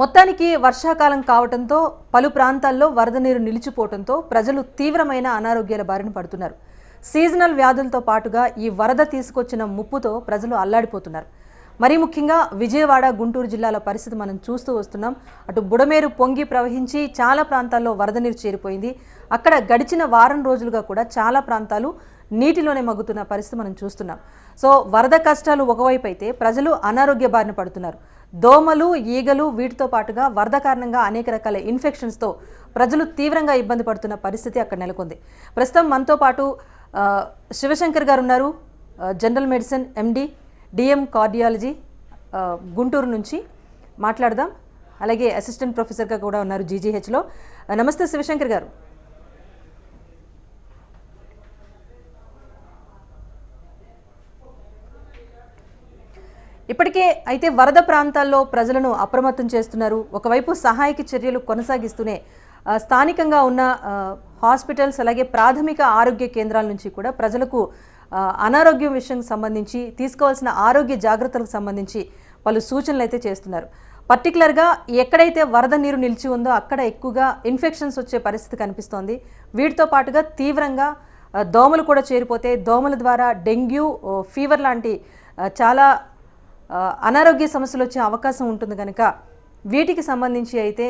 మొత్తానికి వర్షాకాలం కావడంతో పలు ప్రాంతాల్లో వరద నీరు నిలిచిపోవడంతో ప్రజలు తీవ్రమైన అనారోగ్యాల బారిన పడుతున్నారు. సీజనల్ వ్యాధులతో పాటుగా ఈ వరద తీసుకొచ్చిన ముప్పుతో ప్రజలు అల్లాడిపోతున్నారు. మరీ ముఖ్యంగా విజయవాడ గుంటూరు జిల్లాల పరిస్థితి మనం చూస్తూ వస్తున్నాం. అటు బుడమేరు పొంగి ప్రవహించి చాలా ప్రాంతాల్లో వరద నీరు చేరిపోయింది. అక్కడ గడిచిన వారం రోజులుగా కూడా చాలా ప్రాంతాలు నీటిలోనే మగ్గుతున్న పరిస్థితి మనం చూస్తున్నాం. సో వరద కష్టాలు ఒకవైపు అయితే ప్రజలు అనారోగ్య బారిన పడుతున్నారు. దోమలు ఈగలు వీటితో పాటుగా వరద కారణంగా అనేక రకాల ఇన్ఫెక్షన్స్తో ప్రజలు తీవ్రంగా ఇబ్బంది పడుతున్న పరిస్థితి అక్కడ నెలకొంది. ప్రస్తుతం మనతో పాటు శివశంకర్ గారు ఉన్నారు. General medicine MD DM cardiology Guntur నుంచి మాట్లాడదాం. అలాగే అసిస్టెంట్ ప్రొఫెసర్గా కూడా ఉన్నారు జీజీహెచ్లో నమస్తే శివశంకర్ గారు. ఇప్పటికే అయితే వరద ప్రాంతాల్లో ప్రజలను అప్రమత్తం చేస్తున్నారు. ఒకవైపు సహాయక చర్యలు కొనసాగిస్తూనే స్థానికంగా ఉన్న హాస్పిటల్స్ అలాగే ప్రాథమిక ఆరోగ్య కేంద్రాల నుంచి కూడా ప్రజలకు అనారోగ్యం విషయం సంబంధించి తీసుకోవాల్సిన ఆరోగ్య జాగ్రత్తలకు సంబంధించి పలు సూచనలు అయితే చేస్తున్నారు. పర్టికులర్గా ఎక్కడైతే వరద నీరు నిలిచి ఉందో అక్కడ ఎక్కువగా ఇన్ఫెక్షన్స్ వచ్చే పరిస్థితి కనిపిస్తోంది. వీటితో పాటుగా తీవ్రంగా దోమలు కూడా చేరిపోతే దోమల ద్వారా డెంగ్యూ ఫీవర్ లాంటి చాలా అనారోగ్య సమస్యలు వచ్చే అవకాశం ఉంటుంది కనుక వీటికి సంబంధించి అయితే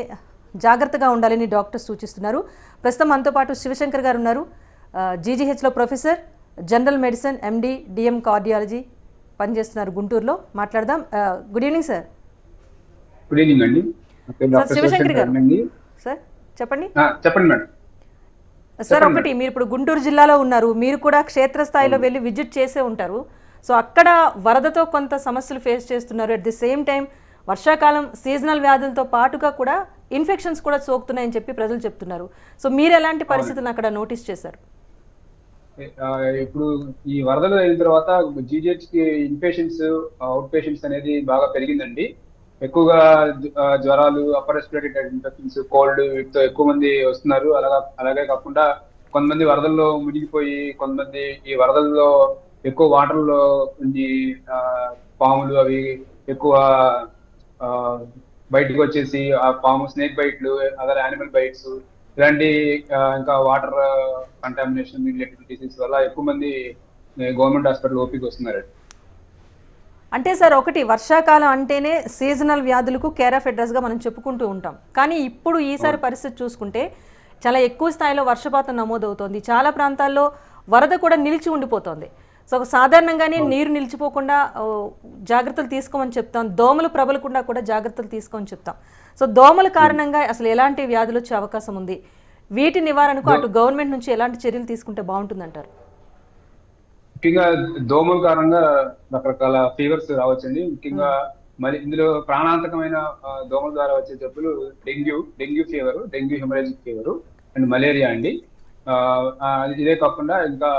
జాగ్రత్తగా ఉండాలని డాక్టర్స్ సూచిస్తున్నారు. ప్రస్తుతం మనతో పాటు శివశంకర్ గారు ఉన్నారు. జీజీహెచ్లో professor general medicine MD DM cardiology పనిచేస్తున్నారు గుంటూరులో. మాట్లాడదాం. Good evening sir. Good evening అండి. శివశంకర్ గారు. సార్ చెప్పండి. చెప్పండి మేడం. సార్ ఒకటి మీరు ఇప్పుడు గుంటూరు జిల్లాలో ఉన్నారు. మీరు కూడా క్షేత్రస్థాయిలో వెళ్ళి విజిట్ చేసే ఉంటారు. సో అక్కడ వరదతో కొంత సమస్యలు ఫేస్ చేస్తున్నారు. అట్ ది సేమ్ టైం వర్షాకాలం సీజనల్ వ్యాధులతో పాటుగా కూడా ఇన్ఫెక్షన్స్ కూడా సోకుతున్నాయని చెప్పి ప్రజలు చెప్తున్నారు. సో మీరు ఎలాంటి పరిస్థితులను అక్కడ నోటీస్ చేశారు? ఇప్పుడు ఈ వరదలు అయిన తర్వాత జీజీహెచ్కి ఇన్పేషెంట్స్ అవుట్ పేషెంట్స్ అనేది బాగా పెరిగిందండి. ఎక్కువగా జ్వరాలు అప్పర్ రెస్పిరేటరీ ఇన్ఫెక్షన్స్ కోల్డ్ వీటితో ఎక్కువ మంది వస్తున్నారు. అలాగా అలాగే కాకుండా కొంతమంది వరదల్లో మునిగిపోయి కొంతమంది ఈ వరదల్లో ఎక్కువ వాటర్లో ఉండి ఆ, పాములు అవి ఎక్కువ బయటకు వచ్చేసి ఆ పాము స్నేక్ బైట్లు అదర్ యానిమల్ బైట్స్ ఇలాంటి ఇంకా వాటర్ కంటామినేషన్ రిలేటెడ్ డిసీజ్ వల్ల ఎక్కువ మంది గవర్నమెంట్ హాస్పిటల్ ఓపీకి వస్తున్నారు అంటే సార్ ఒకటి వర్షాకాలం అంటేనే సీజనల్ వ్యాధులకు కేర్ ఆఫ్ అడ్రస్గా మనం చెప్పుకుంటూ ఉంటాం. కానీ ఇప్పుడు ఈసారి పరిస్థితి చూసుకుంటే చాలా ఎక్కువ స్థాయిలో వర్షపాతం నమోదవుతోంది. చాలా ప్రాంతాల్లో వరద కూడా నిలిచి ఉండిపోతోంది. సో సాధారణంగానే నీరు నిలిచిపోకుండా జాగ్రత్తలు తీసుకోమని చెప్తాం. దోమలు ప్రబలకుండా కూడా జాగ్రత్తలు తీసుకోమని చెప్తాం. సో దోమల కారణంగా అసలు ఎలాంటి వ్యాధులు వచ్చే అవకాశం ఉంది? వీటి నివారణకు అటు గవర్నమెంట్ నుంచి ఎలాంటి చర్యలు తీసుకుంటే బాగుంటుందంటారు? ముఖ్యంగా దోమల కారణంగా రకరకాల ఫీవర్స్ రావచ్చండి. ముఖ్యంగా మరి ఇందులో ప్రాణాంతకమైన దోమల ద్వారా వచ్చే జబ్బులు dengue dengue fever dengue haemorrhagic fever and malaria అండి. ఇదే కాకుండా ఇంకా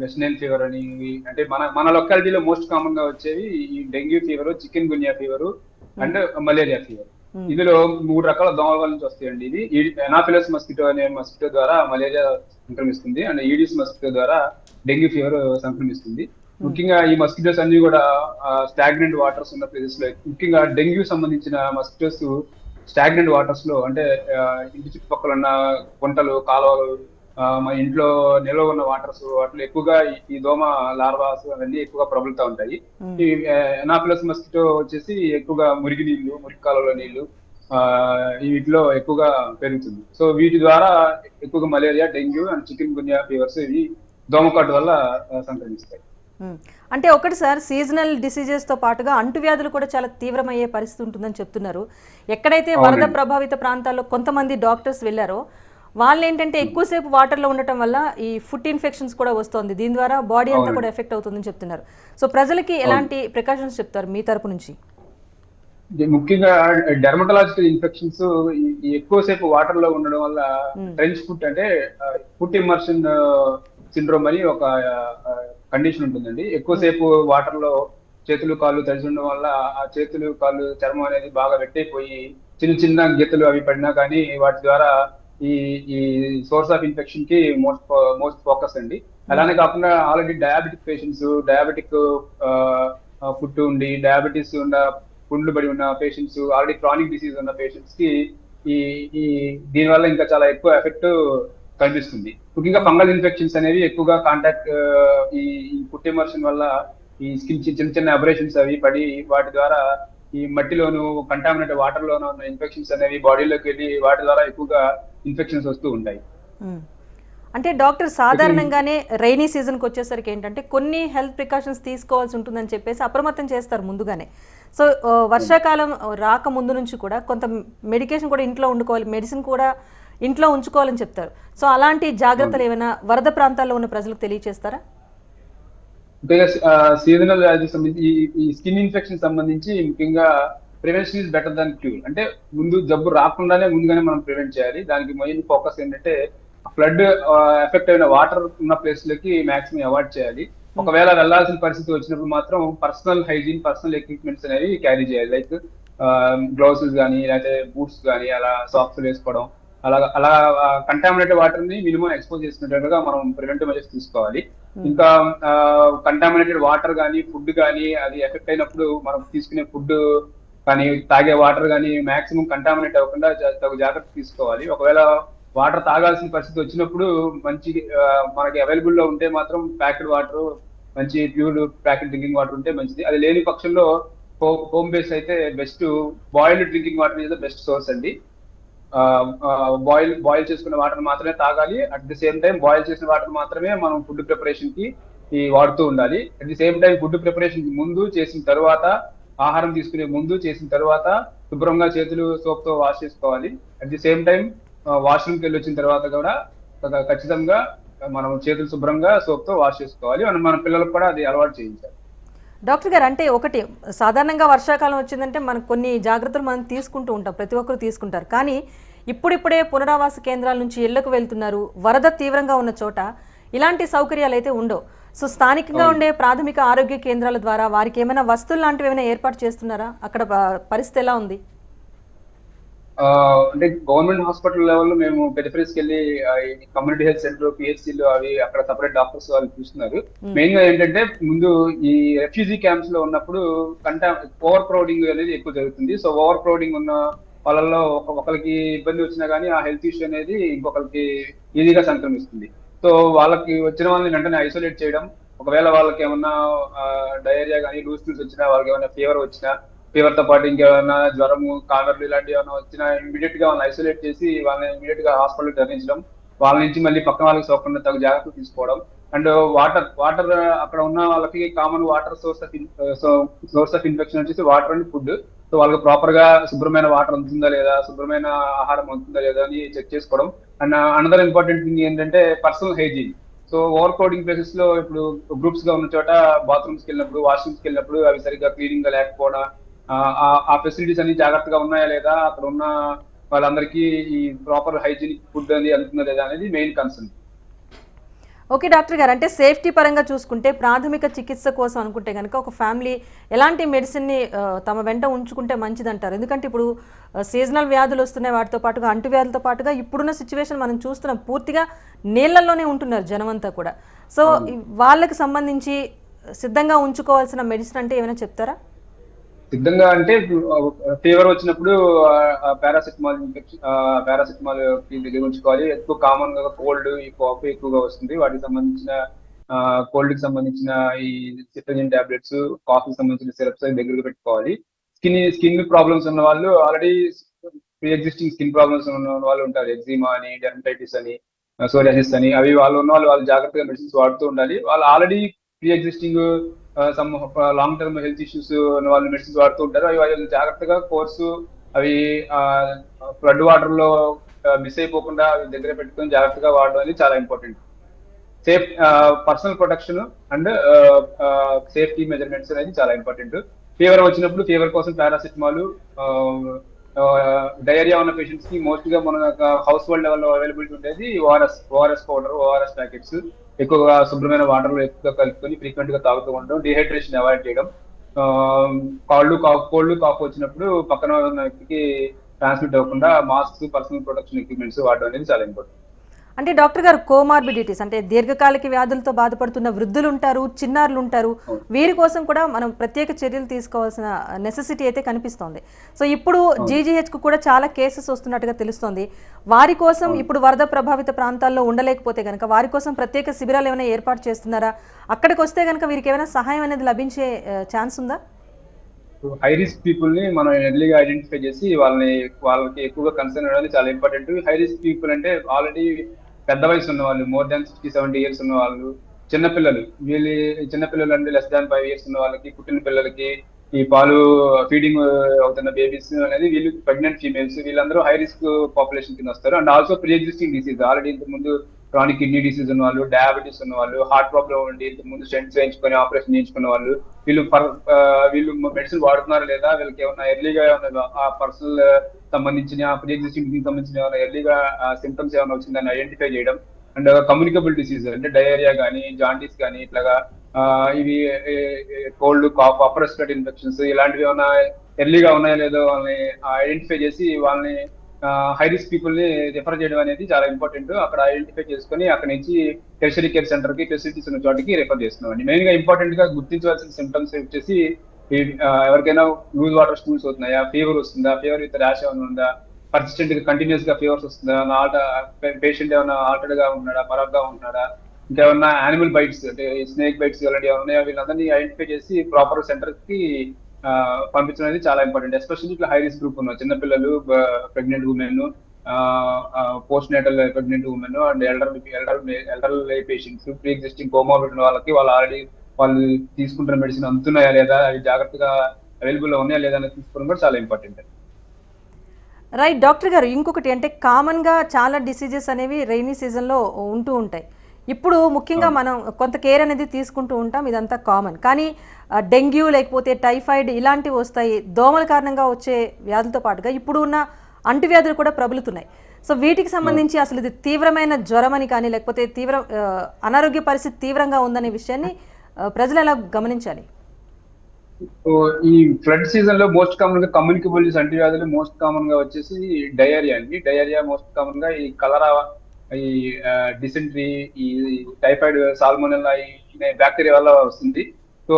వెస్నైల్ ఫీవర్ అని అంటే మన మన లొకాలిటీలో మోస్ట్ కామన్గా వచ్చేవి ఈ dengue fever chikungunya fever and malaria fever. ఇందులో మూడు రకాల దోమల నుంచి వస్తాయండి. ఇది ఎనాఫిలస్ మస్కిటో అనే మస్కిటో ద్వారా మలేరియా సంక్రమిస్తుంది అండ్ ఈడిస్ మస్కిటో ద్వారా డెంగ్యూ ఫీవర్ సంక్రమిస్తుంది. ముఖ్యంగా ఈ మస్కిటోస్ అన్ని కూడా స్టాగ్నెంట్ వాటర్స్ ఉన్న ప్లేసెస్లో ముఖ్యంగా డెంగ్యూ సంబంధించిన మస్కిటోస్ స్టాగ్నెంట్ వాటర్స్లో అంటే ఇంటి చుట్టుపక్కల ఉన్న గుంటలు కాలువలు మన ఇంట్లో నిల్వ ఉన్న వాటర్స్ వాటిలో ఎక్కువగా ఈ- దోమ లార్వాస్ అవన్నీ ఎక్కువగా ప్రబలుతూ ఉంటాయి. ఈ ఎనాఫిలస్ మస్కిటో వచ్చేసి ఎక్కువగా మురికి నీళ్ళు మురికి కాలువలో నీళ్ళు వీటిలో ఎక్కువగా పెరుగుతుంది. సో వీటి ద్వారా ఎక్కువగా malaria dengue and chikungunya fevers ఇవి దోమకాటు వల్ల సంక్రమిస్తాయి. అంటే ఒకటి సార్ సీజనల్ డిసీజెస్తో పాటుగా అంటువ్యాధులు కూడా చాలా తీవ్రమయ్యే పరిస్థితి ఉంటుందని చెప్తున్నారు. ఎక్కడైతే వరద ప్రభావిత ప్రాంతాల్లో కొంతమంది డాక్టర్స్ వెళ్ళారో వాళ్ళు ఏంటంటే ఎక్కువసేపు వాటర్లో ఉండటం వల్ల ఈ ఫుడ్ ఇన్ఫెక్షన్స్ కూడా వస్తుంది. దీని ద్వారా బాడీ అంతా కూడా ఎఫెక్ట్ అవుతుందని చెప్తున్నారు. సో ప్రజలకి ఎలాంటి ప్రికాషన్స్ చెప్తారు మీ తరపు నుంచి? ముఖ్యంగా డెర్మటలాజికల్ ఇన్ఫెక్షన్స్ ఎక్కువసేపు వాటర్లో ఉండడం వల్ల ట్రెంచ్ ఫుట్ అంటే ఫుట్ ఇమర్షన్ సిండ్రోమ్ అని ఒక కండిషన్ ఉంటుందండి. ఎక్కువసేపు వాటర్లో చేతులు కాళ్ళు తడిసి ఉండడం వల్ల ఆ చేతులు కాళ్ళు చర్మం అనేది బాగా వెట్టయిపోయి చిన్న చిన్న గీతలు అవి పడినా కానీ వాటి ద్వారా ఈ ఈ సోర్స్ ఆఫ్ ఇన్ఫెక్షన్కి మోస్ట్ మోస్ట్ ఫోకస్ అండి. అలానే కాకుండా ఆల్రెడీ డయాబెటిక్ పేషెంట్స్ డయాబెటిక్ పుట్టు ఉండి డయాబెటీస్ ఉన్న పుండ్లు పడి ఉన్న పేషెంట్స్ ఆల్రెడీ క్రానిక్ డిసీజ్ ఉన్న పేషెంట్స్కి ఈ ఈ దీని వల్ల ఇంకా చాలా ఎక్కువ ఎఫెక్ట్ కనిపిస్తుంది. ముఖ్యంగా ఫంగల్ ఇన్ఫెక్షన్స్ అనేవి ఎక్కువగా కాంటాక్ట్ ఈ ఫుడ్ ఇమర్షన్ వల్ల ఈ స్కిన్ చిన్న చిన్న అబరేషన్స్ అవి పడి వాటి ద్వారా ఈ మట్టిలోను కంటామినేట్ వాటర్ లోను ఉన్న ఇన్ఫెక్షన్స్ అనేవి బాడీలోకి వెళ్ళి వాటి ద్వారా ఎక్కువగా ఇన్ఫెక్షన్స్ వస్తూ ఉంటాయి. అంటే డాక్టర్ సాధారణంగానే రైనీ సీజన్కి వచ్చేసరికి ఏంటంటే కొన్ని హెల్త్ ప్రికాషన్స్ తీసుకోవాల్సి ఉంటుందని చెప్పేసి అప్రమత్తం చేస్తారు ముందుగానే. సో వర్షాకాలం రాక ముందు నుంచి కూడా కొంత మెడికేషన్ కూడా ఇంట్లో ఉండుకోవాలి మెడిసిన్ కూడా ఇంట్లో ఉంచుకోవాలని చెప్తారు. సో అలాంటి జాగ్రత్తలు ఏమైనా వరద ప్రాంతాల్లో ఉన్న ప్రజలకు తెలియచేస్తారా? ముఖ్యంగా సీజనల్ వ్యాధి సంబంధించి ఈ స్కిన్ ఇన్ఫెక్షన్ సంబంధించి ముఖ్యంగా prevention is better than cure. అంటే ముందు జబ్బు రాకుండానే ముందుగానే మనం ప్రివెంట్ చేయాలి. దానికి మెయిన్ ఫోకస్ ఏంటంటే ఫ్లడ్ ఎఫెక్ట్ అయిన వాటర్ ఉన్న ప్లేస్ లకి మాక్సిమం అవాయిడ్ చేయాలి. ఒకవేళ వెళ్ళాల్సిన పరిస్థితి వచ్చినప్పుడు మాత్రం పర్సనల్ హైజీన్ పర్సనల్ ఎక్విప్మెంట్స్ అనేవి క్యారీ చేయాలి. లైక్ గ్లౌస్ కానీ లేకపోతే బూట్స్ కానీ అలా సాక్స్ వేసుకోవడం అలా అలా కంటామినేటెడ్ వాటర్ని మినిమం ఎక్స్పోజ్ చేసినట్టుగా మనం ప్రివెంటివ్ మెజర్స్ తీసుకోవాలి. ఇంకా కంటామినేటెడ్ వాటర్ కానీ ఫుడ్ కానీ అది ఎఫెక్ట్ అయినప్పుడు మనం తీసుకునే ఫుడ్ కానీ తాగే వాటర్ కానీ మాక్సిమం కంటామినేట్ అవ్వకుండా తగు జాగ్రత్త తీసుకోవాలి. ఒకవేళ వాటర్ తాగాల్సిన పరిస్థితి వచ్చినప్పుడు మంచి మనకి అవైలబుల్లో ఉంటే మాత్రం ప్యాకెడ్ వాటర్ మంచి ప్యూర్ ప్యాకెట్ డ్రింకింగ్ వాటర్ ఉంటే మంచిది. అది లేని పక్షంలో హోమ్ బేస్ అయితే బెస్ట్ బాయిల్డ్ డ్రింకింగ్ వాటర్ అనేది బెస్ట్ సోర్స్ అండి. బాయిల్ బాయిల్ చేసుకున్న వాటర్ మాత్రమే తాగాలి. At the same time boil చేసిన వాటర్ మాత్రమే మనం ఫుడ్ ప్రిపరేషన్కి వాడుతూ ఉండాలి. At the same time food ప్రిపరేషన్కి ముందు చేసిన తర్వాత ఆహారం తీసుకునే ముందు చేసిన తర్వాత శుభ్రంగా చేతులు సోప్తో వాష్ చేసుకోవాలి. అట్ ది సేమ్ టైం వాష్రూమ్కి వెళ్ళి వచ్చిన తర్వాత కూడా ఖచ్చితంగా మనం చేతులు శుభ్రంగా సోప్తో వాష్ చేసుకోవాలి. మనం మన పిల్లలకు కూడా అది అలవాటు చేయించాలి. డాక్టర్ గారు అంటే ఒకటి సాధారణంగా వర్షాకాలం వచ్చిందంటే మనకు కొన్ని జాగ్రత్తలు మనం తీసుకుంటూ ఉంటాం. ప్రతి ఒక్కరు తీసుకుంటారు. కానీ ఇప్పుడిప్పుడే పునరావాస కేంద్రాల నుంచి ఇళ్ళకు వెళ్తున్నారు. వరద తీవ్రంగా ఉన్న చోట ఇలాంటి సౌకర్యాలు అయితే ఉండవు. సో స్థానికంగా ఉండే ప్రాథమిక ఆరోగ్య కేంద్రాల ద్వారా వారికి ఏమైనా వస్తువులు లాంటివి ఏమైనా ఏర్పాటు చేస్తున్నారా? అక్కడ పరిస్థితి ఎలా ఉంది? అంటే గవర్నమెంట్ హాస్పిటల్ లెవెల్లో మేము పెరిఫరీస్కి వెళ్ళి కమ్యూనిటీ హెల్త్ సెంటర్ పిహెచ్సిలు అవి అక్కడ సపరేట్ డాక్టర్స్ వాళ్ళు చూస్తున్నారు. మెయిన్గా ఏంటంటే ముందు ఈ రెఫ్యూజీ క్యాంప్స్లో ఉన్నప్పుడు కంటా ఓవర్ క్రౌడింగ్ అనేది ఎక్కువ జరుగుతుంది. సో ఓవర్ క్రౌడింగ్ ఉన్న వాళ్ళల్లో ఒక- ఒకరికి ఇబ్బంది వచ్చినా గానీ ఆ హెల్త్ ఇష్యూ అనేది ఇంకొకరికి ఈజీగా సంక్రమిస్తుంది. సో వాళ్ళకి వచ్చిన వాళ్ళని వెంటనే ఐసోలేట్ చేయడం ఒకవేళ వాళ్ళకి ఏమన్నా డయేరియా కానీ లూజ్ టూల్స్ వచ్చినా వాళ్ళకి ఏమైనా ఫీవర్ వచ్చినా ఫీవర్తో పాటు ఇంకేమైనా జ్వరము కాలర్లు ఇలాంటివి ఏమైనా వచ్చినా ఇమీడియట్గా వాళ్ళని ఐసోలేట్ చేసి వాళ్ళని ఇమీడియట్గా హాస్పిటల్ తరలించడం వాళ్ళ నుంచి మళ్ళీ పక్కన వాళ్ళకి సోకుండా తగు జాగ్రత్తలు తీసుకోవడం. అండ్ వాటర్ వాటర్ అక్కడ ఉన్న వాళ్ళకి common water source of source of infection వచ్చేసి వాటర్ అండ్ ఫుడ్. సో వాళ్ళకి ప్రాపర్గా శుభ్రమైన వాటర్ అందుతుందా లేదా శుభ్రమైన ఆహారం అందుతుందా లేదా అని చెక్ చేసుకోవడం. అండ్ అనదర్ ఇంపార్టెంట్ థింగ్ ఏంటంటే personal hygiene so overcrowding ప్లేసెస్లో ఇప్పుడు గ్రూప్స్గా ఉన్న చోట బాత్రూమ్స్కి వెళ్ళినప్పుడు వాష్రూమ్స్కి వెళ్ళినప్పుడు అవి సరిగ్గా క్లీనింగ్గా లేకపోవడం ఆ, ఆ ఫెసిలిటీస్ అన్ని జాగ్రత్తగా ఉన్నాయా లేదా అక్కడ ఉన్న వాళ్ళందరికీ ఈ ప్రాపర్ హైజీనిక్ ఫుడ్ అనేది అందుతుందా లేదా అనేది మెయిన్ కన్సర్న్ ఓకే డాక్టర్ గారు. అంటే సేఫ్టీ పరంగా చూసుకుంటే ప్రాథమిక చికిత్స కోసం అనుకుంటే కనుక ఒక ఫ్యామిలీ ఎలాంటి మెడిసిన్ని తమ వెంట ఉంచుకుంటే మంచిదంటారు? ఎందుకంటే ఇప్పుడు సీజనల్ వ్యాధులు వస్తున్నాయి వాటితో పాటుగా అంటువ్యాధులతో పాటుగా ఇప్పుడున్న సిచ్యువేషన్ మనం చూస్తున్నాం. పూర్తిగా నీళ్ళల్లోనే ఉంటున్నారు జనమంతా కూడా. సో వాళ్ళకి సంబంధించి సిద్ధంగా ఉంచుకోవాల్సిన మెడిసిన్ అంటే ఏమైనా చెప్తారా? సిద్ధంగా అంటే ఫీవర్ వచ్చినప్పుడు పారాసిటమాల్ పారాసిటమాల్ దగ్గర ఉంచుకోవాలి. ఎక్కువ కామన్గా కోల్డ్ ఈ కాఫ్ ఎక్కువగా వస్తుంది. వాటికి సంబంధించిన కోల్డ్కి సంబంధించిన ఈ సిటజన్ టాబ్లెట్స్ కాఫ్ సంబంధించిన సిరప్స్ దగ్గర పెట్టుకోవాలి. స్కిన్ స్కిన్ ప్రాబ్లమ్స్ ఉన్న వాళ్ళు already pre existing skin problems ఉన్న వాళ్ళు ఉంటారు. ఎగ్జిమా అని డెర్మటైటిస్ అని సోరియాసిస్ అని అవి వాళ్ళు ఉన్న వాళ్ళు వాళ్ళు జాగ్రత్తగా మెడిసిన్స్ వాడుతూ ఉండాలి. వాళ్ళు already pre existing some long term health issues ఉన్న వాళ్ళు మెడిసిన్స్ వాడుతూ ఉంటారు. అవి వాళ్ళు జాగ్రత్తగా కోర్సు అవి ఫ్లడ్ వాటర్లో మిస్ అయిపోకుండా అవి దగ్గర పెట్టుకొని జాగ్రత్తగా వాడడం అనేది చాలా important safe personal protection and safety measurements అనేది చాలా ఇంపార్టెంట్ ఫీవర్ వచ్చినప్పుడు ఫీవర్ కోసం పారాసిటమాల్ డయేరియా ఉన్న పేషెంట్స్కి మోస్ట్గా మన హౌస్ హోల్డ్ లెవెల్లో అవైలబిలిటీ ఉండేది ORS ORS powder ORS packets ఎక్కువగా శుభ్రమైన వాటర్లో ఎక్కువగా కలుపుకొని ఫ్రీక్వెంట్గా తాగుతూ ఉండడం డిహైడ్రేషన్ అవాయిడ్ చేయడం. కాళ్ళు కాఫ్ కోల్డ్ కాఫ్ వచ్చినప్పుడు పక్కన ఉన్న వ్యక్తికి ట్రాన్స్మిట్ అవ్వకుండా మాస్క్ పర్సనల్ ప్రొటెక్షన్ ఎక్విప్మెంట్స్ వాడడం అనేది చాలా ఇంపార్టెంట్ అంటే డాక్టర్ గారు కోమార్బిడిటీస్ అంటే దీర్ఘకాలిక వ్యాధులతో బాధపడుతున్న వృద్ధులు ఉంటారు చిన్నారులు ఉంటారు వీరి కోసం కూడా మనం ప్రత్యేక చర్యలు తీసుకోవాల్సిన నెసెసిటీ అయితే కనిపిస్తోంది. సో ఇప్పుడు జీజీహెచ్కు కూడా చాలా కేసెస్ వస్తున్నట్టుగా తెలుస్తోంది. వారి కోసం ఇప్పుడు వరద ప్రభావిత ప్రాంతాల్లో ఉండలేకపోతే కనుక వారి కోసం ప్రత్యేక శిబిరాలు ఏమైనా ఏర్పాటు చేస్తున్నారా? అక్కడికి వస్తే కనుక వీరికి ఏమైనా సహాయం అనేది లభించే ఛాన్స్ ఉందా? హై రిస్క్ పీపుల్ని మనం ఎర్లీగా ఐడెంటిఫై చేసి వాళ్ళని వాళ్ళకి ఎక్కువగా కన్సర్న్ అనేది చాలా ఇంపార్టెంట్ హై రిస్క్ పీపుల్ అంటే ఆల్రెడీ పెద్ద వయసు ఉన్న వాళ్ళు more than sixty seventy years ఉన్న వాళ్ళు చిన్నపిల్లలు వీళ్ళు చిన్నపిల్లలు అంటే లెస్ దాన్ ఫైవ్ ఇయర్స్ ఉన్న వాళ్ళకి పుట్టిన పిల్లలకి ఈ పాలు ఫీడింగ్ అవుతున్న బేబీస్ అనేది వీళ్ళు ప్రెగ్నెంట్ ఫీమేల్స్ వీళ్ళందరూ హై రిస్క్ పాపులేషన్ కింద వస్తారు. And also pre existing disease already ఇంతకు ముందు క్రానిక్ కిడ్నీ డిసీజ్ ఉన్న వాళ్ళు డయాబెటీస్ ఉన్న వాళ్ళు హార్ట్ ప్రాబ్లం ఉండి ముందు స్టెంట్స్ వేయించుకొని ఆపరేషన్ చేయించుకున్న వాళ్ళు వీళ్ళు పర్- వీళ్ళు మెడిసిన్ వాడుతున్నారా లేదా? వీళ్ళకి ఏమైనా ఎర్లీగా ఏమైనా ఆ పర్సనల్ సంబంధించిన ప్రీ ఎగ్జిస్టింగ్ సంబంధించిన ఏమైనా ఎర్లీగా సిమ్టమ్స్ ఏమైనా వచ్చిందని ఐడెంటిఫై చేయడం అండ్ కమ్యూనికబుల్ డిసీజ్ అంటే డయేరియా కానీ జాండీస్ కానీ ఇట్లాగా ఇవి cold cough upper respiratory infections ఇలాంటివి ఏమైనా ఎర్లీగా ఉన్నాయో లేదో వాళ్ళని ఐడెంటిఫై చేసి వాళ్ళని హై రిస్క్ పీపుల్ని రిఫర్ చేయడం అనేది చాలా ఇంపార్టెంట్ అక్కడ ఐడెంటిఫై చేసుకొని అక్కడ నుంచి టెరిషరీ కేర్ సెంటర్కి ఫెసిలిటీస్ ఉన్న చోటికి రిఫర్ చేస్తున్నాం అండి. మెయిన్గా ఇంపార్టెంట్గా గుర్తించవలసిన సిమ్టమ్స్ వచ్చేసి ఎవరికైనా లూజ్ వాటర్ స్టూల్స్ అవుతున్నాయా? ఫీవర్ వస్తుందా? ఫీవర్ విత్ ర్యాష్ ఏమైనా ఉందా? పర్సిస్టెంట్గా కంటిన్యూస్గా ఫీవర్స్ వస్తుందా? ఆల్ట పేషెంట్ ఏమైనా ఆల్టర్డ్గా ఉన్నాడా? పరాగ్గా ఉన్నాడా ఇంకేమన్నా యానిమల్ బైట్స్ అంటే స్నేక్ బైట్స్ ఇలాంటివి ఏమైనా ఉన్నాయా? వీళ్ళందరినీ ఐడెంటిఫై చేసి ప్రాపర్ సెంటర్కి పంపించడం అనేది చాలా ఇంపార్టెంట్ ఎస్పెషల్లీ ఇట్లా హై రిస్క్ గ్రూప్ ఉన్న చిన్నపిల్లలు pregnant women post natal pregnant women and elder elder elder patients pre existing comorbid ఉన్న వాళ్ళకి వాళ్ళు ఆల్రెడీ వాళ్ళు తీసుకుంటున్న మెడిసిన్ అందుతున్నాయా లేదా అవి జాగ్రత్తగా అవైలబుల్ ఉన్నాయా లేదా అనేది తీసుకోవడం కూడా చాలా ఇంపార్టెంట్ రైట్ డాక్టర్ గారు ఇంకొకటి అంటే కామన్గా చాలా డిసీజెస్ అనేవి రైనీ సీజన్లో ఉంటూ ఉంటాయి. ఇప్పుడు ముఖ్యంగా మనం కొంత కేర్ అనేది తీసుకుంటూ ఉంటాం ఇదంతా కామన్ కానీ డెంగ్యూ లేకపోతే టైఫాయిడ్ ఇలాంటివి వస్తాయి దోమల కారణంగా వచ్చే వ్యాధులతో పాటుగా ఇప్పుడు ఉన్న అంటువ్యాధులు కూడా ప్రబలుతున్నాయి. సో వీటికి సంబంధించి అసలు ఇది తీవ్రమైన జ్వరం అని కానీ లేకపోతే తీవ్ర అనారోగ్య పరిస్థితి తీవ్రంగా ఉందనే విషయాన్ని ప్రజలు ఎలా గమనించాలి? ఈ ఫ్లడ్ సీజన్లో మోస్ట్ కామన్గా కమ్యూనికబుల్ అంటువ్యాధులు మోస్ట్ కామన్గా వచ్చేసి డయేరియా అండి. డయేరియా మోస్ట్ కామన్గా ఈ కలరా ఈ డిసెంట్రీ ఈ టైఫాయిడ్ సాల్మోనెల్లా ఈ బ్యాక్టీరియా వల్ల వస్తుంది. సో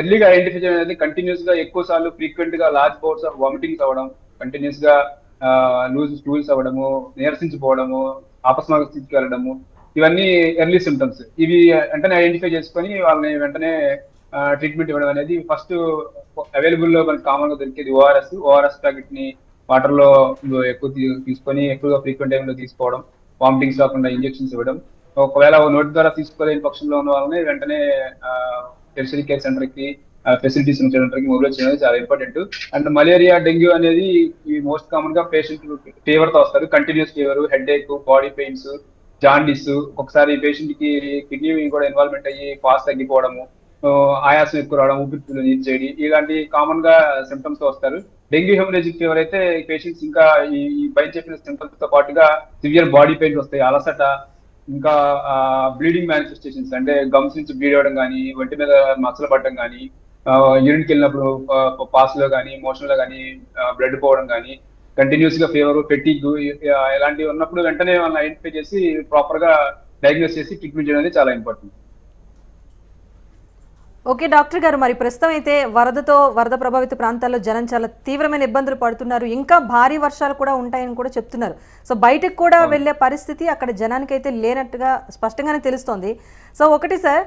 ఎర్లీగా ఐడెంటిఫై చేయడం అనేది కంటిన్యూస్గా ఎక్కువ సార్లు ఫ్రీక్వెంట్గా లార్జ్ బౌట్స్ ఆఫ్ వామిటింగ్స్ అవ్వడం కంటిన్యూస్గా లూజ్ స్టూల్స్ అవ్వడము నీరసించిపోవడము ఆపస్మాక స్థితికి వెళ్ళడము ఇవన్నీ ఎర్లీ సిమ్టమ్స్ ఇవి వెంటనే ఐడెంటిఫై చేసుకొని వాళ్ళని వెంటనే ట్రీట్మెంట్ ఇవ్వడం అనేది ఫస్ట్ అవైలబుల్లో మనకి కామన్గా దొరికేది ఓఆర్ఎస్ ఓఆర్ఎస్ ప్యాకెట్ని వాటర్లో ఎక్కువ తీసుకొని ఎక్కువగా ఫ్రీక్వెంట్ టైంలో తీసుకోవడం. వామిటింగ్స్ రాకుండా ఇంజెక్షన్స్ ఇవ్వడం. ఒకవేళ నోటి ద్వారా తీసుకోలేని పక్షంలో ఉన్న వాళ్ళని వెంటనే టెరిషరీ కేర్ సెంటర్కి ఫెసిలిటీస్ ఉన్న సెంటర్కి మొబైల్ చేయడం చాలా ఇంపార్టెంట్ అండ్ మలేరియా డెంగ్యూ అనేది ఈ మోస్ట్ కామన్గా పేషెంట్ ఫీవర్తో వస్తారు. Continuous fever headache body pains jaundice ఒకసారి పేషెంట్కి కిడ్నీ కూడా ఇన్వాల్వ్మెంట్ అయ్యి ఫాస్ట్ తగ్గిపోవడము. ఆయాసం ఎక్కువ రావడం ఊపిరితిత్తులు నీరు చేయడం ఇలాంటి కామన్గా సిమ్టమ్స్తో వస్తారు. డెంగ్యూ హెమరేజిక్ ఫీవర్ అయితే పేషెంట్స్ ఇంకా ఈ ఈ పైన చెప్పిన సిమ్టమ్స్తో పాటుగా సివియర్ బాడీ పెయిన్స్ వస్తాయి అలసట ఇంకా బ్లీడింగ్ మేనిఫెస్టేషన్స్ అంటే గమ్స్ నుంచి బ్లీడ్ అవ్వడం కానీ ఒంటి మీద మచ్చలు పడడం కానీ యూరిన్కి వెళ్ళినప్పుడు పాస్లో కానీ మోషన్లో కానీ బ్లడ్ పోవడం కానీ కంటిన్యూస్గా ఫీవర్ ఫెటిగ్ ఇలాంటివి ఉన్నప్పుడు వెంటనే వాళ్ళని ఐడెంటిఫై చేసి ప్రాపర్గా డయాగ్నోస్ చేసి ట్రీట్మెంట్ చేయడం అనేది చాలా ఇంపార్టెంట్ ఓకే డాక్టర్ గారు మరి ప్రస్తుతం అయితే వరదతో వరద ప్రభావిత ప్రాంతాల్లో జనం చాలా తీవ్రమైన ఇబ్బందులు పడుతున్నారు. ఇంకా భారీ వర్షాలు కూడా ఉంటాయని కూడా చెప్తున్నారు. సో బయటకు కూడా వెళ్ళే పరిస్థితి అక్కడ జనానికి అయితే లేనట్టుగా స్పష్టంగానే తెలుస్తోంది. సో ఒకటి సార్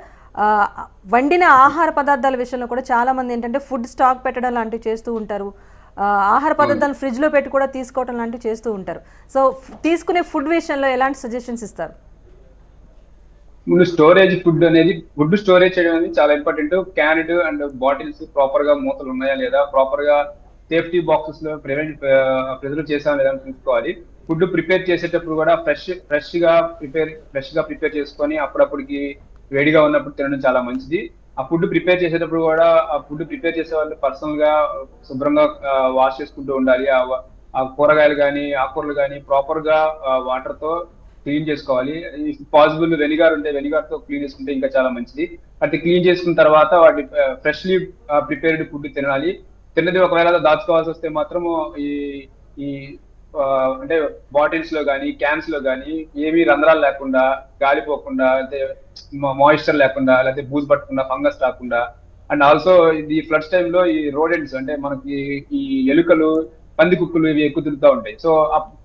వండిన ఆహార పదార్థాల విషయంలో కూడా చాలా మంది ఏంటంటే ఫుడ్ స్టాక్ పెట్టడం లాంటివి చేస్తూ ఉంటారు. ఆహార పదార్థాలను ఫ్రిడ్జ్లో పెట్టి కూడా తీసుకోవడం లాంటివి చేస్తూ ఉంటారు. సో తీసుకునే ఫుడ్ విషయంలో ఎలాంటి సజెషన్స్ ఇస్తారు? ముందు స్టోరేజ్ ఫుడ్ అనేది ఫుడ్ స్టోరేజ్ చేయడం అనేది చాలా ఇంపార్టెంట్ క్యాన్డ్ అండ్ బాటిల్స్ ప్రాపర్గా మూతలు ఉన్నాయా లేదా? ప్రాపర్గా సేఫ్టీ బాక్సెస్లో ప్రివెంట్ ప్రిజర్వ్ చేసామా లేదా అని చూసుకోవాలి. ఫుడ్ ప్రిపేర్ చేసేటప్పుడు కూడా ఫ్రెష్ ఫ్రెష్గా ప్రిపేర్ ఫ్రెష్గా ప్రిపేర్ చేసుకొని అప్పుడప్పటికి వేడిగా ఉన్నప్పుడు తినడం చాలా మంచిది. ఆ ఫుడ్ ప్రిపేర్ చేసేటప్పుడు కూడా ఆ ఫుడ్ ప్రిపేర్ చేసే వాళ్ళు పర్సనల్గా శుభ్రంగా వాష్ చేసుకుంటూ ఉండాలి. ఆ ఆ కూరగాయలు కానీ ఆకుకూరలు కానీ ప్రాపర్గా వాటర్తో క్లీన్ చేసుకోవాలి. పాసిబుల్ వెనిగార్ ఉంటే వెనిగార్తో క్లీన్ చేసుకుంటే ఇంకా చాలా మంచిది. అయితే క్లీన్ చేసుకున్న తర్వాత వాటి ఫ్రెష్లీ ప్రిపేర్డ్ ఫుడ్ తినాలి. తిన్నది ఒకవేళ దాచుకోవాల్సి వస్తే మాత్రం ఈ ఈ అంటే బాటిల్స్లో కానీ క్యాన్స్లో కానీ ఏమీ రంధ్రాలు లేకుండా గాలిపోకుండా అంటే మాయిశ్చర్ లేకుండా లేకపోతే బూజు పట్టకుండా ఫంగస్ రాకుండా అండ్ ఆల్సో ఇది ఫ్లడ్స్ టైంలో ఈ రోడెంట్స్ అంటే మనకి ఈ ఎలుకలు పంది కుక్కలు ఇవి ఎక్కువ తిరుగుతూ ఉంటాయి. సో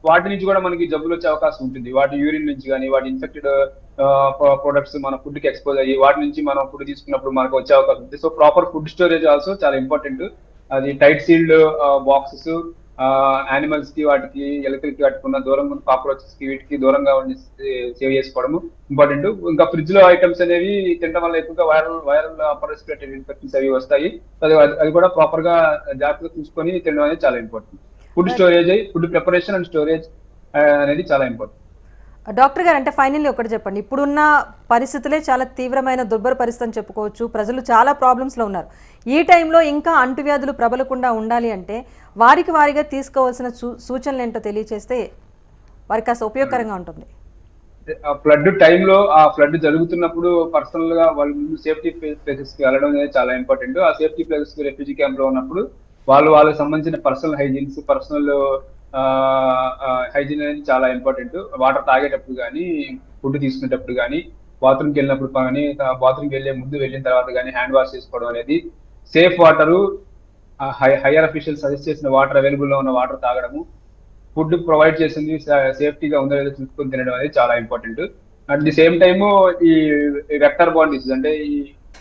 వాటి నుంచి కూడా మనకి జబ్బులు వచ్చే అవకాశం ఉంటుంది. వాటి యూరిన్ నుంచి కానీ వాటి ఇన్ఫెక్టెడ్ ప్రొడక్ట్స్ మన ఫుడ్కి ఎక్స్పోజ్ అయ్యి వాటి నుంచి మనం ఫుడ్ తీసుకున్నప్పుడు మనకు వచ్చే అవకాశం ఉంది so proper food storage also చాలా ఇంపార్టెంట్. అది టైట్ సీల్డ్ బాక్సెస్ యానిమల్స్కి వాటికి ఎలకలకి కట్టుకున్న దూరం కాక్రోచెస్కి వీటికి దూరంగా ఉండి సేవ్ చేసుకోవడము ఇంపార్టెంట్. ఇంకా ఫ్రిడ్జ్లో ఐటమ్స్ అనేవి తినడం వల్ల ఎక్కువగా viral viral upper respiratory infections అవి వస్తాయి. అది అది కూడా ప్రాపర్గా జాగ్రత్తగా చూసుకొని తినడం అనేది చాలా important. Food storage food preparation and storage అనేది చాలా ఇంపార్టెంట్. డాక్టర్ గారు అంటే ఫైనల్లీ ఒకటి చెప్పండి. ఇప్పుడున్న పరిస్థితులే చాలా తీవ్రమైన దుర్భర పరిస్థితి అని చెప్పుకోవచ్చు. ప్రజలు చాలా ప్రాబ్లమ్స్లో ఉన్నారు. ఈ టైంలో ఇంకా అంటువ్యాధులు ప్రబలకుండా ఉండాలి అంటే వారికి వారిగా తీసుకోవాల్సిన సూ- సూచనలు ఏంటో తెలియచేస్తే వారికి కాస్త ఉపయోగకరంగా ఉంటుంది. ఆ ఫ్లడ్ టైంలో ఆ ఫ్లడ్ జరుగుతున్నప్పుడు పర్సనల్గా వాళ్ళు ముందు సేఫ్టీ ప్లేసెస్కి వెళ్ళడం అనేది చాలా ఇంపార్టెంట్. ఆ సేఫ్టీ ప్లేసెస్కి రెఫ్యూజీ క్యాంప్లో ఉన్నప్పుడు వాళ్ళు వాళ్ళకి సంబంధించిన పర్సనల్ హైజీన్స్ పర్సనల్ హైజీన్ అనేది చాలా ఇంపార్టెంట్ వాటర్ తాగేటప్పుడు కానీ ఫుడ్ తీసుకునేటప్పుడు కానీ బాత్రూమ్కి వెళ్ళినప్పుడు కానీ బాత్రూమ్కి వెళ్ళే ముందు వెళ్ళిన తర్వాత కానీ హ్యాండ్ వాష్ చేసుకోవడం అనేది safe water higher official suggest చేసిన వాటర్ అవైలబుల్లో ఉన్న వాటర్ తాగడము ఫుడ్ ప్రొవైడ్ చేసింది సేఫ్టీగా ఉందో లేదో చూసుకొని తినడం అనేది చాలా important at the same time ఈ వెక్టర్ బాండ్ డిసీజ్ అంటే ఈ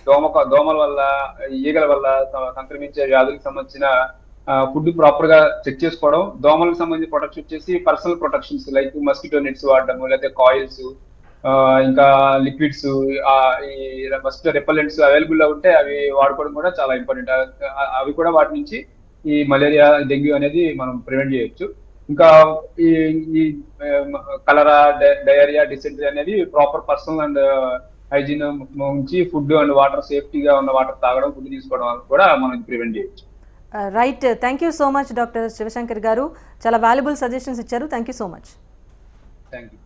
దోమ దోమల వల్ల ఈగల వల్ల సంక్రమించే వ్యాధులకు సంబంధించిన ఫుడ్ ప్రాపర్గా చెక్ చేసుకోవడం దోమలకు సంబంధించిన ప్రొడక్ట్స్ వచ్చేసి personal protections like mosquito nets వాడడము లేకపోతే కాయిల్స్ ఇంకా లిక్విడ్స్ మస్కిటో రిపల్లెంట్స్ అవైలబుల్గా ఉంటే అవి వాడుకోవడం కూడా చాలా ఇంపార్టెంట్ అవి కూడా వాటి నుంచి ఈ మలేరియా డెంగ్యూ అనేది మనం ప్రివెంట్ చేయొచ్చు. ఇంకా ఈ ఈ కలరా డయేరియా డిసెంటరీ అనేది ప్రాపర్ పర్సనల్ అండ్ హైజీన్ ఉంచి ఫుడ్ అండ్ వాటర్ సేఫ్టీగా ఉన్న వాటర్ తాగడం ఫుడ్ తీసుకోవడం కూడా మనం ప్రివెంట్ చేయొచ్చు. Right thank you so much doctor Shivashankar గారు చాలా వాల్యుబుల్ సజెషన్స్ ఇచ్చారు thank you so much thank you